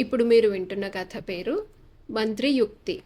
ఇప్పుడు మీరు వింటున్న కథ పేరు మంత్రి యుక్తి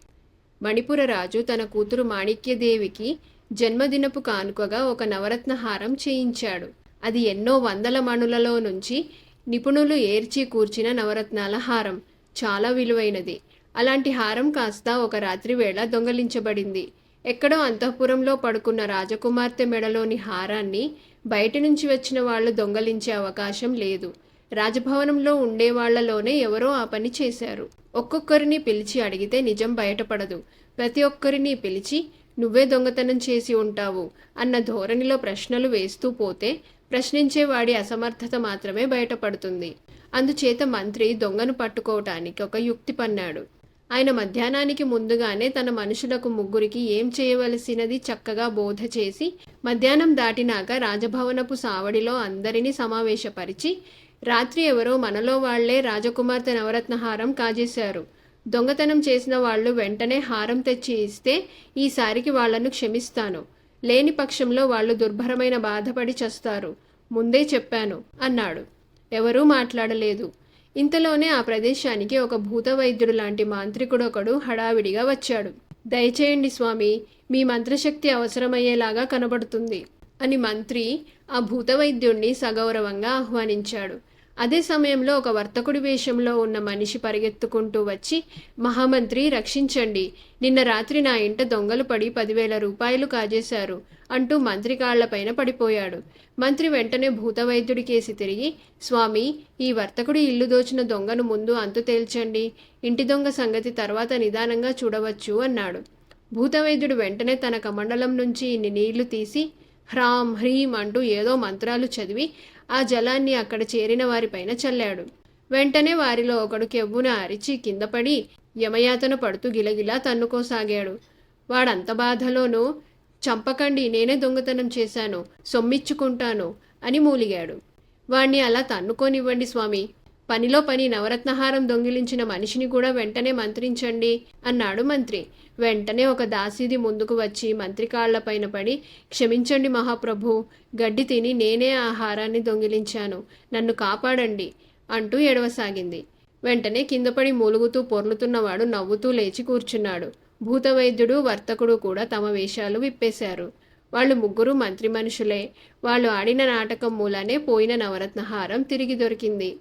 మణిపుర రాజు తన కూతురు మాణిక్యదేవికి జన్మదినపు కానుకగా ఒక నవరత్న హారం చేయించాడు. అది ఎన్నో వందల మణులలో నుంచి నిపుణులు ఏర్చి కూర్చిన నవరత్నాల హారం. చాలా విలువైనది. అలాంటి హారం కాస్త ఒక రాత్రి వేళ దొంగలించబడింది. ఎక్కడో అంతఃపురంలో పడుకున్న రాజకుమార్తె మెడలోని హారాన్ని బయట నుంచి వచ్చిన వాళ్ళు దొంగలించే అవకాశం లేదు. రాజభవనంలో ఉండేవాళ్ళలోనే ఎవరో ఆ పని చేశారు. ఒక్కొక్కరిని పిలిచి అడిగితే నిజం బయటపడదు. ప్రతి ఒక్కరిని పిలిచి నువ్వే దొంగతనం చేసి ఉంటావు అన్న ధోరణిలో ప్రశ్నలు వేస్తూ పోతే ప్రశ్నించేవాడి అసమర్థత మాత్రమే బయటపడుతుంది. అందుచేత మంత్రి దొంగను పట్టుకోవటానికి ఒక యుక్తి పన్నాడు. ఆయన మధ్యాహ్నానికి ముందుగానే తన మనుషులకు ముగ్గురికి ఏం చేయవలసినది చక్కగా బోధ చేసి మధ్యాహ్నం దాటినాక రాజభవనపు సావడిలో అందరినీ సమావేశపరిచి రాత్రి ఎవరో మనలో వాళ్ళే రాజకుమార్తె నవరత్నహారం కాజేశారు. దొంగతనం చేసిన వాళ్ళు వెంటనే హారం తెచ్చి ఇస్తే ఈసారికి వాళ్ళను క్షమిస్తాను. లేని పక్షంలో వాళ్ళు దుర్భరమైన బాధపడి చస్తారు. ముందే చెప్పాను అన్నాడు. ఎవరూ మాట్లాడలేదు. ఇంతలోనే ఆ ప్రదేశానికి ఒక భూత వైద్యుడు లాంటి మాంత్రికుడొకడు హడావిడిగా వచ్చాడు. దయచేయండి స్వామి మీ మంత్రశక్తి అవసరమయ్యేలాగా కనబడుతుంది అని మంత్రి ఆ భూత వైద్యుణ్ణి సగౌరవంగా ఆహ్వానించాడు. అదే సమయంలో ఒక వర్తకుడి వేషంలో ఉన్న మనిషి పరిగెత్తుకుంటూ వచ్చి మహామంత్రి రక్షించండి. నిన్న రాత్రి నా ఇంట దొంగలు పడి పదివేల రూపాయలు కాజేశారు అంటూ మంత్రి కాళ్ళపైన పడిపోయాడు. మంత్రి వెంటనే భూతవైద్యుడికేసి కేసి తిరిగి స్వామి ఈ వర్తకుడి ఇల్లు దోచిన దొంగను ముందు అంతు తేల్చండి. ఇంటి దొంగ సంగతి తర్వాత నిదానంగా చూడవచ్చు అన్నాడు. భూతవైద్యుడు వెంటనే తన కమండలం నుంచి ఇన్ని నీళ్ళు తీసి హ్రాం హ్రీం అంటూ ఏదో మంత్రాలు చదివి ఆ జలాన్ని అక్కడ చేరిన వారిపైన చల్లాడు. వెంటనే వారిలో ఒకడు కెవ్వున అరిచి కిందపడి యమయాతన పడుతూ గిలగిలా తన్నుకోసాగాడు. వాడంత బాధలోనూ చంపకండి నేనే దొంగతనం చేశాను సొమ్మిచ్చుకుంటాను అని మూలిగాడు. వాణ్ణి అలా తన్నుకోనివ్వండి స్వామి పనిలో పని నవరత్నహారం దొంగిలించిన మనిషిని కూడా వెంటనే మంత్రించండి అన్నాడు మంత్రి. వెంటనే ఒక దాసీది ముందుకు వచ్చి మంత్రి కాళ్ళపైన పడి క్షమించండి మహాప్రభు గడ్డి తిని నేనే ఆహారాన్ని దొంగిలించాను నన్ను కాపాడండి అంటూ ఎడవసాగింది వెంటనే కిందపడి మూలుగుతూ పొర్లుతున్నవాడు నవ్వుతూ లేచి కూర్చున్నాడు. భూతవైద్యుడు వర్తకుడు కూడా తమ వేషాలు విప్పేశారు. వాళ్ళు ముగ్గురు మంత్రి మనుషులే. వాళ్ళు ఆడిన నాటకం మూలానే పోయిన నవరత్నహారం తిరిగి దొరికింది.